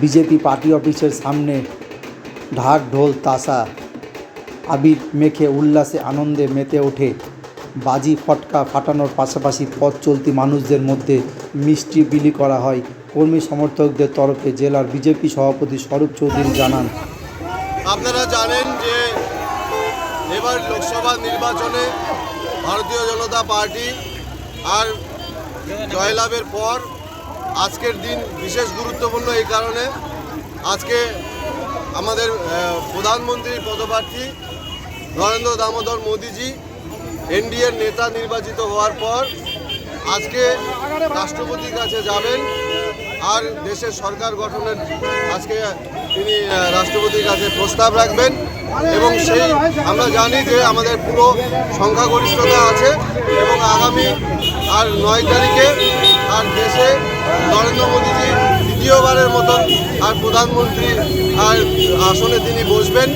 BJP party অফিসের সামনে ঢাক ঢোল তাসা, আবির মেখে উল্লাসে আনন্দে মেতে ওঠে। বাজি ফটকা ফাটানোর পাশাপাশি পথ চলতি মানুষদের মধ্যে মিষ্টি বিলি করা হয়। কর্মী সমর্থকদের তরফে জেলার বিজেপি সভাপতি স্বরূপ চৌধুরী জানান। আপনারা জানেন যে এবার লোকসভা নির্বাচনে ভারতীয় জনতা পার্টি আর জয়লাভের পর আজকের দিন বিশেষ গুরুত্বপূর্ণ এই কারণে আজকে আমাদের প্রধানমন্ত্রীর পদপ্রার্থী নরেন্দ্র দামোদর মোদিজি এনডিএর নেতা নির্বাচিত হওয়ার পর আজকে রাষ্ট্রপতির কাছে যাবেন আর দেশের সরকার গঠনের আজকে তিনি রাষ্ট্রপতির কাছে প্রস্তাব রাখবেন। এবং সেই আমরা জানি যে আমাদের পুরো সংখ্যাগরিষ্ঠতা আছে এবং আগামী আর নয় তারিখে আর দেশে নরেন্দ্র মোদীজি দ্বিতীয়বারের মতন আর প্রধানমন্ত্রী আর আসনে তিনি বসবেন।